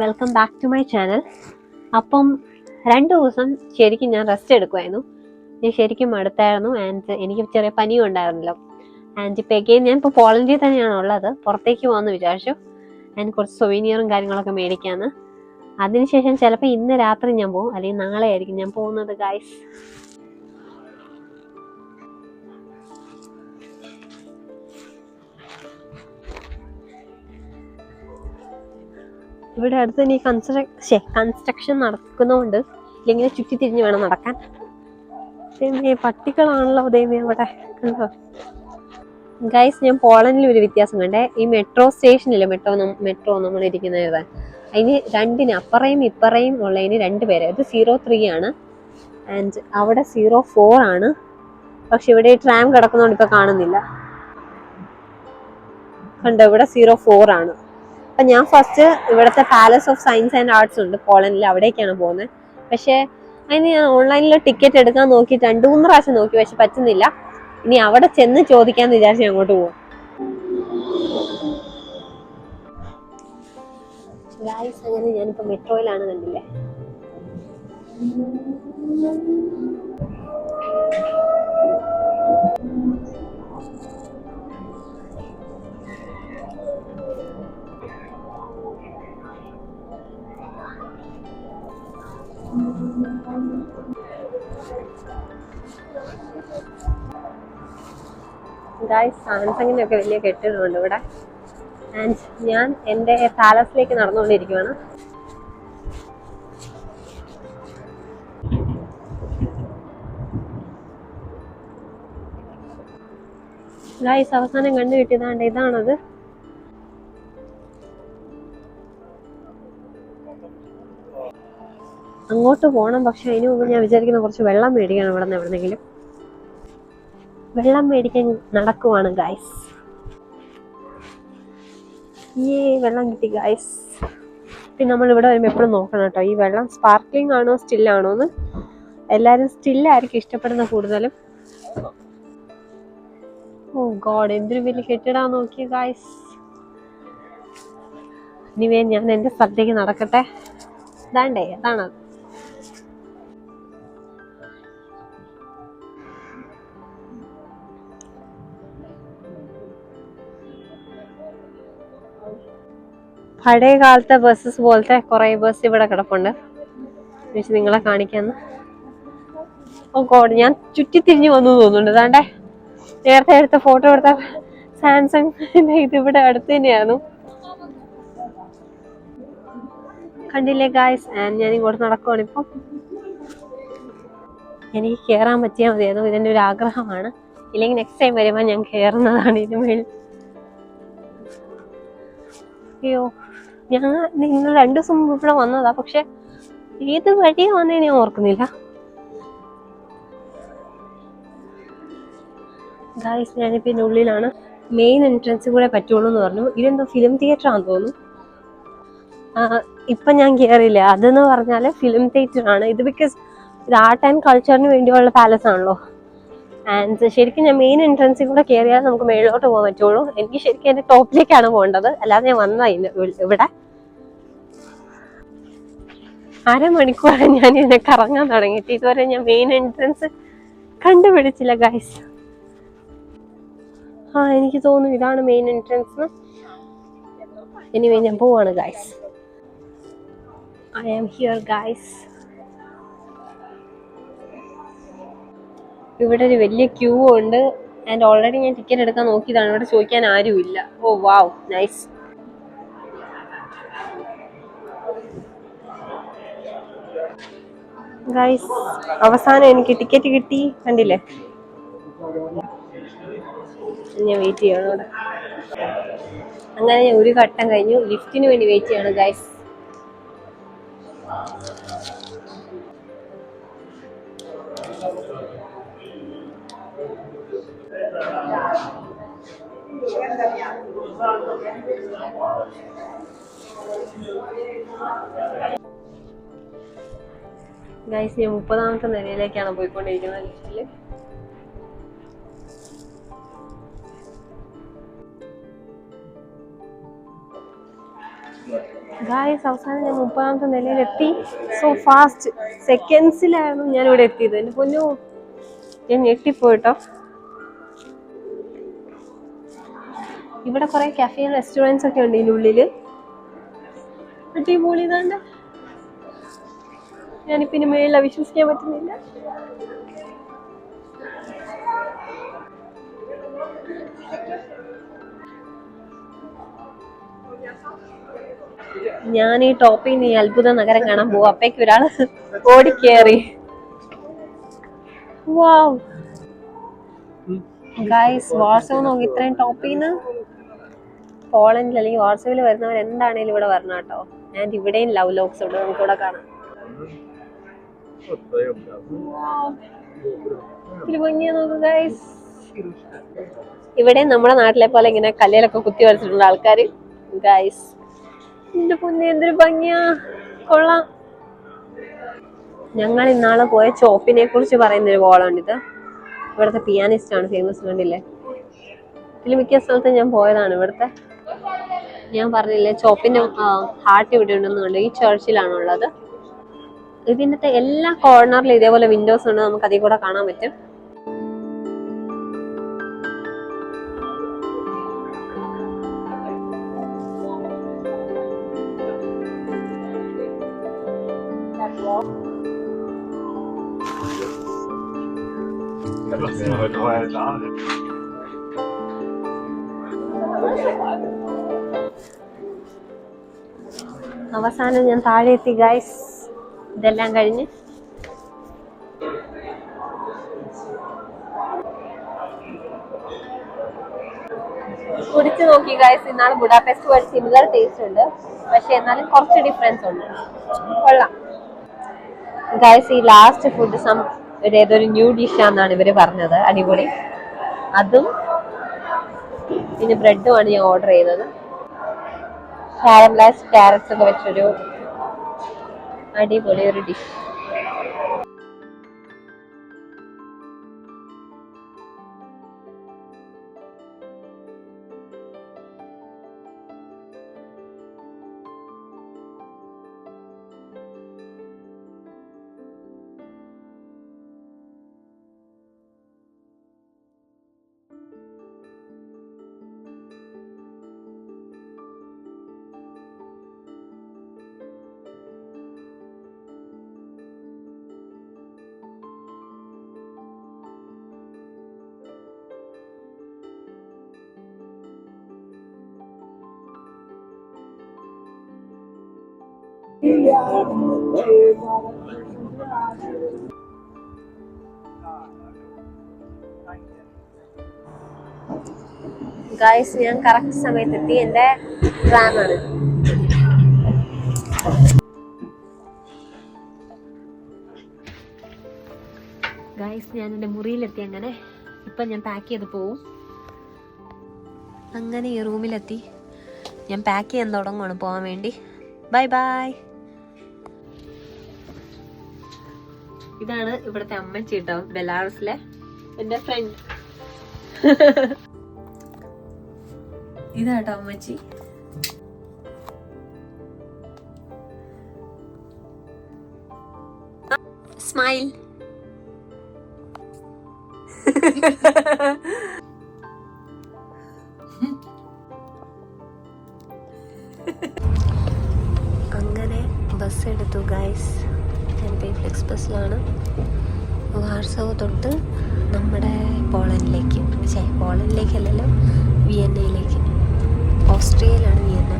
Welcome back to my channel അപ്പം രണ്ട് ദിവസം ശരിക്കും ഞാൻ റെസ്റ്റ് എടുക്കുമായിരുന്നു ഞാൻ ശരിക്കും മടുത്തായിരുന്നു ആൻഡ് എനിക്ക് ചെറിയ പനിയും ഉണ്ടായിരുന്നല്ലോ ആൻഡ് ഇപ്പം ഞാൻ ഇപ്പോൾ പോളണ്ടിൽ തന്നെയാണ് ഉള്ളത്. പുറത്തേക്ക് പോകാമെന്ന് വിചാരിച്ചു. ഞാൻ കുറച്ച് സൊവീനിയറും കാര്യങ്ങളൊക്കെ മേടിക്കാമെന്ന് അതിനുശേഷം ചിലപ്പോൾ ഇന്ന് രാത്രി ഞാൻ പോകും അല്ലെങ്കിൽ നാളെ ആയിരിക്കും ഞാൻ പോകുന്നത് ഗായ്സ് ഇവിടെ അടുത്ത് ഈ കൺസ്ട്രക്ഷ കൺസ്ട്രക്ഷൻ നടക്കുന്നതുകൊണ്ട് ഇല്ലെങ്കിൽ ചുറ്റി തിരിഞ്ഞ് വേണം നടക്കാൻ. പട്ടികളാണല്ലോ ദൈവമേ അവിടെ കണ്ടോ? ഗൈസ് ഞാൻ പോളണ്ടിൽ ഒരു വ്യത്യാസം കണ്ടേ. ഈ മെട്രോ സ്റ്റേഷനില്ല മെട്രോ മെട്രോ നമ്മൾ ഇരിക്കുന്നത് അതിന് രണ്ടിന് അപ്പറയും ഇപ്പറയും ഉള്ളതിന് രണ്ട് പേര്. ഇത് സീറോ ത്രീ ആണ്. ആൻഡ് അവിടെ സീറോ ഫോർ ആണ്. പക്ഷെ ഇവിടെ ട്രാം കിടക്കുന്നതുകൊണ്ട് ഇപ്പൊ കാണുന്നില്ല. കണ്ടോ? ഇവിടെ സീറോ ഫോർ ആണ്. അപ്പൊ ഞാൻ ഫസ്റ്റ് ഇവിടുത്തെ palace of science and arts ഉണ്ട്. പോളണ്ടിൽ അവിടേക്കാണ് പോകുന്നത്. പക്ഷെ അതിന് ഞാൻ ഓൺലൈനിൽ ടിക്കറ്റ് എടുക്കാൻ നോക്കി രണ്ടു മൂന്ന് പ്രാവശ്യം നോക്കി. പക്ഷെ പറ്റുന്നില്ല. ഇനി അവിടെ ചെന്ന് ചോദിക്കാന്ന് വിചാരിച്ച് അങ്ങോട്ട് ഗായ്സ് അങ്ങനെ ഞാനിപ്പോ മെട്രോയിലാണ് കണ്ടില്ലേ? ഗായ്സ് സാംസങ്ങിന്റെ ഒക്കെ വലിയ കെട്ടിടമുണ്ട് ഇവിടെ. ആൻഡ് ഞാൻ എന്റെ പാലസിലേക്ക് നടന്നുകൊണ്ടിരിക്കുകയാണ് ഗായ്സ് അവസാനം കണ്ടു കിട്ടിയതാണ്ട് ഇതാണത്. അങ്ങോട്ട് പോകണം പക്ഷെ അതിനു മുമ്പ് ഞാൻ വിചാരിക്കുന്ന കുറച്ച് വെള്ളം മേടിക്കണം ഇവിടെ നിന്ന് എവിടെന്നെങ്കിലും. വെള്ളം മേടിക്കാൻ നടക്കുവാണ് ഗായ്സ് ഈ വെള്ളം കിട്ടി ഗായ്സ് പിന്നെ നമ്മൾ ഇവിടെ വരുമ്പോൾ എപ്പോഴും നോക്കണം കേട്ടോ. ഈ വെള്ളം സ്പാർക്ലിംഗ് ആണോ സ്റ്റില്ലാണോ എന്ന്. എല്ലാവരും സ്റ്റില്ലായിരിക്കും ഇഷ്ടപ്പെടുന്ന കൂടുതലും. ഓ ഗോഡ് എന്തൊരു വലിയ കെട്ടിടാ നോക്കിയ ഗായ്സ് ഇനിവേ ഞാൻ എന്റെ സ്ഥലത്തേക്ക് നടക്കട്ടെ. ഇതാണ്ടേ അതാണ് പഴയ കാലത്തെ ബസ്സസ് പോലത്തെ കുറെ ബസ് ഇവിടെ കിടപ്പുണ്ട്. നിങ്ങളെ കാണിക്കാന്ന്. ഓ ഗോഡ് ഞാൻ ചുറ്റിത്തിരിഞ്ഞു വന്നു തോന്നുന്നുണ്ട്. അതാണ്ടേ നേരത്തെ എടുത്ത ഫോട്ടോ എടുത്ത സാംസങ് ഇത് ഇവിടെ അടുത്ത് തന്നെയായിരുന്നു. കണ്ടില്ലേ ഗായ്സ് ഞാൻ ഇങ്ങോട്ട് നടക്കുവാണ് ഇപ്പം. എനിക്ക് കയറാൻ പറ്റിയാൽ മതിയായിരുന്നു. ഇതെന്റെ ഒരു ആഗ്രഹമാണ്. ഇല്ലെങ്കിൽ നെക്സ്റ്റ് ടൈം വരുമ്പോൾ ഞാൻ കയറുന്നതാണ് ഇതിന് മേളിൽ. അയ്യോ ഞാൻ നിങ്ങൾ രണ്ടു ദിവസം മുമ്പ് ഇവിടെ വന്നതാ. പക്ഷെ ഏത് വഴിയാ വന്നേ ഞാൻ ഓർക്കുന്നില്ല. ഗായ്സ് ഞാനിപ്പോ ഇതിന്റെ ഉള്ളിലാണ്. മെയിൻ എൻട്രൻസ് കൂടെ പറ്റുള്ളൂ എന്ന് പറഞ്ഞു. ഇതെന്തോ ഫിലിം തിയേറ്റർ ആണെന്ന് തോന്നുന്നു. ഇപ്പൊ ഞാൻ കയറിയില്ല അതെന്ന് പറഞ്ഞാൽ ഫിലിം തിയേറ്റർ ആണ്. ഇത് ബിക്കോസ് ആർട്ട് ആൻഡ് കൾച്ചറിന് വേണ്ടിയുള്ള പാലസ് ആണല്ലോ. ആൻഡ് ശരിക്കും ഞാൻ മെയിൻ എൻട്രൻസിൽ കൂടെ കയറിയാൽ നമുക്ക് മേളിലോട്ട് പോകാൻ പറ്റുള്ളൂ. എനിക്ക് ശരിക്കും എന്റെ ടോപ്പിലേക്കാണ് പോകേണ്ടത്. അല്ലാതെ ഞാൻ വന്നതാ ഇന്ന് ഇവിടെ. അരമണിക്കൂറാണ് ഞാൻ ഇതിനെ കറങ്ങാൻ തുടങ്ങിയിട്ട് ഇതുവരെ ഞാൻ മെയിൻ എൻട്രൻസ് കണ്ടുപിടിച്ചില്ല ഗൈസ് ആ എനിക്ക് തോന്നുന്നു ഇതാണ് മെയിൻ എൻട്രൻസ് എനിവേ ഞാൻ പോവാണ് guys I am here guys ഇവിടെ ഒരു വലിയ ക്യൂ ഉണ്ട്. ആൻഡ് ഓൾറെഡി ഞാൻ ടിക്കറ്റ് എടുക്കാൻ നോക്കിയതാണ്. ഇവിടെ ചോദിക്കാൻ ആരുമില്ല. ഓ വാവ് നൈസ് ഗൈസ് അവസാനം എനിക്ക് ടിക്കറ്റ് കിട്ടി. കണ്ടില്ലേ? ഞാൻ വെയിറ്റ് ചെയ്യണം അങ്ങനെ ഞാൻ ഒരു ഘട്ടം കഴിഞ്ഞു. ലിഫ്റ്റിന് വേണ്ടി വെയിറ്റ് ചെയ്യണം ഗൈസ് ഗൈസ് ഈ മുപ്പതാമത്തെ നിലയിലേക്കാണ് പോയിക്കൊണ്ടിരിക്കുന്നത് ലിഫ്റ്റിൽ. ഗായസ് അവസാനം ഞാൻ മുപ്പതാമത്തെ നിലയിലെത്തി. സോ ഫാസ്റ്റ് സെക്കൻഡ്സിലായിരുന്നു ഞാൻ ഇവിടെ എത്തിയത്. എന്റെ പൊന്നു ഞാൻ ഞെട്ടിപ്പോയിട്ടോ ഇവിടെ കുറെ കഫേ റെസ്റ്റോറന്റ്സ് ഒക്കെ ഉണ്ട് ഇതിനുള്ളിൽ അടിപൊളി ഇതാണ്ട്. ഞാനിപ്പോ ഇനി മേളിൽ വിശ്വസിക്കാൻ പറ്റുന്നില്ല. ഞാൻ ഈ ടോപ്പിൽ നിന്ന് ഈ അത്ഭുത നഗരം കാണാൻ പോവും. അപ്പേക്ക് ഒരാൾ ഓടിക്കേറി വാവ് ഗൈസ് വാട്സപ്പ് നോക്കി ഇത്രയും ടോപ്പിൽ നിന്ന് പോളണ്ടിൽ അല്ലെങ്കിൽ വാട്സപ്പിൽ വരുന്നവർ എന്താണേലും ഇവിടെ വരണം കേട്ടോ. ഞാൻ ഇവിടെയും ലവ് ലോക്സ് ഉണ്ട് നമുക്ക് ഇവിടെ കാണാം. ഇവിടെ നമ്മുടെ നാട്ടിലെ പോലെ ഇങ്ങനെ കല്ലിലൊക്കെ കുത്തി വരച്ചിട്ടുള്ള ആൾക്കാർ ഗൈസ് എന്റെ പൊന്നെ എന്തൊരു ഭംഗിയാ. കൊള്ളാം. ഞങ്ങൾ ഇന്നാളെ പോയ ചോപ്പിനെ കുറിച്ച് പറയുന്ന ഒരു ബോളാണ് ഇത് ഇവിടുത്തെ പിയാനിസ്റ്റ് ആണ് ഫേമസ് കണ്ടില്ലേ? ഇതിൽ മിക്ക സ്ഥലത്തും ഞാൻ പോയതാണ് ഇവിടുത്തെ. ഞാൻ പറഞ്ഞില്ലേ ചോപ്പിന്റെ ഹാർട്ട് ഇവിടെ ഉണ്ടെന്നുണ്ട് ഈ ചർച്ചിലാണുള്ളത് ഇതിന്റെ എല്ലാ കോർണറിലും ഇതേപോലെ വിൻഡോസ് ഉണ്ട്. നമുക്ക് അതിൽ കൂടെ കാണാൻ പറ്റും. അവസാനം ഞാൻ താഴെ എത്തി ഗൈസ് ഇതെല്ലാം കഴിഞ്ഞ്. കുടിച്ചു നോക്കി ഗൈസ് ഇന്നാൾ ബുഡാപെസ്റ്റ് പോലെ സിമിലർ ടേസ്റ്റ് ഉണ്ട്. പക്ഷെ എന്നാലും കുറച്ച് ഡിഫറൻസ് ഉണ്ട്. കൊള്ളാം. ഗൈസ് ഈ ലാസ്റ്റ് ഫുഡ് സം ഒരു ഏതൊരു ന്യൂ ഡിഷാന്നാണ് ഇവർ പറഞ്ഞത്. അടിപൊളി. അതും പിന്നെ ബ്രെഡുമാണ് ഞാൻ ഓർഡർ ചെയ്തത്. കാരമലൈസ് ക്യാരറ്റ്സ് ഒക്കെ വെച്ചൊരു അടിപൊളി ഒരു ഡിഷ് ഗായ്സ് ഞാൻ കറക്റ്റ് സമയത്ത് എത്തി എന്റെ ട്രാമാണ് ഗായ്സ് ഞാൻ എന്റെ മുറിയിലെത്തി അങ്ങനെ. ഇപ്പം ഞാൻ പാക്ക് ചെയ്ത് പോവും. അങ്ങനെ ഈ റൂമിലെത്തി ഞാൻ പാക്ക് ചെയ്യാൻ തുടങ്ങുവാണ് പോകാൻ വേണ്ടി. ബൈ ബൈ ഇതാണ് ഇവിടുത്തെ അമ്മച്ചി കേട്ടോ ബെലാറസിലെ എന്റെ ഫ്രണ്ട് ഇതാട്ടോ അമ്മച്ചി. സ്മൈൽ അങ്ങനെ ബസ് എടുത്തു ഗൈസ് ഞാൻ പേഫ്ലെക്സ് ബസ്സിലാണ്. വാർസവ് തൊട്ട് നമ്മുടെ പോളണ്ടിലേക്ക് പക്ഷേ പോളണ്ടിലേക്കല്ലല്ലോ വിയന്നയിലേക്ക്. ഓസ്ട്രിയയിലാണ് വിയന്ന.